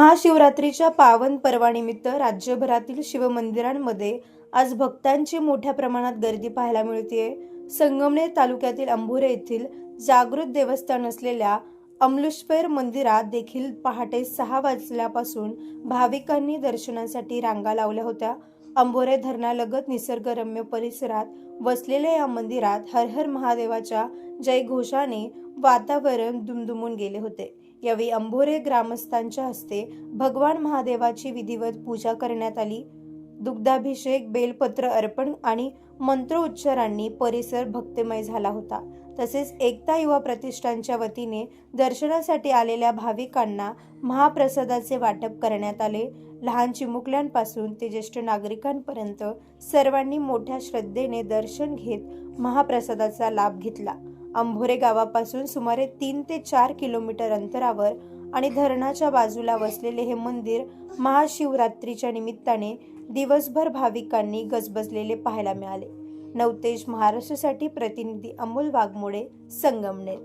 महाशिवरात्रीच्या पावन पर्वानिमित्त राज्यभरातील शिवमंदिरांमध्ये आज भक्तांची मोठ्या प्रमाणात गर्दी पाहायला मिळते संगमनेर तालुक्यातील अंभुरे येथील जागृत देवस्थान असलेल्या अमलुष्पेर मंदिरात देखील पहाटे सहा वाजल्यापासून भाविकांनी दर्शनासाठी रांगा लावल्या होत्या. अंभोरे धरणालगत निसर्गरम्य परिसरात वसलेल्या या मंदिरात हर हर महादेवाच्या जयघोषाने वातावरण दुमदुमून गेले होते. यावेळी अंभोरे ग्रामस्थांच्या हस्ते भगवान महादेवाची विधिवत पूजा करण्यात आली. दुग्धाभिषेक बेलपत्र अर्पण आणि मंत्रोच्चारांनी परिसर भक्तिमय झाला होता. तसेच एकता युवा प्रतिष्ठानच्या वतीने दर्शनासाठी आलेल्या भाविकांना महाप्रसादाचे वाटप करण्यात आले. लहान चिमुकल्यांपासून ते ज्येष्ठ नागरिकांपर्यंत सर्वांनी मोठ्या श्रद्धेने दर्शन घेत महाप्रसादाचा लाभ घेतला. अंभोरे गावापासून सुमारे तीन ते चार किलोमीटर अंतरावर आणि धरणाच्या बाजूला वसलेले हे मंदिर महाशिवरात्रीच्या निमित्ताने दिवसभर भाविकांनी गजबजलेले पाहायला मिळाले. नवतेज महाराष्ट्रासाठी प्रतिनिधी अमोल वाघमोडे संगमनेर.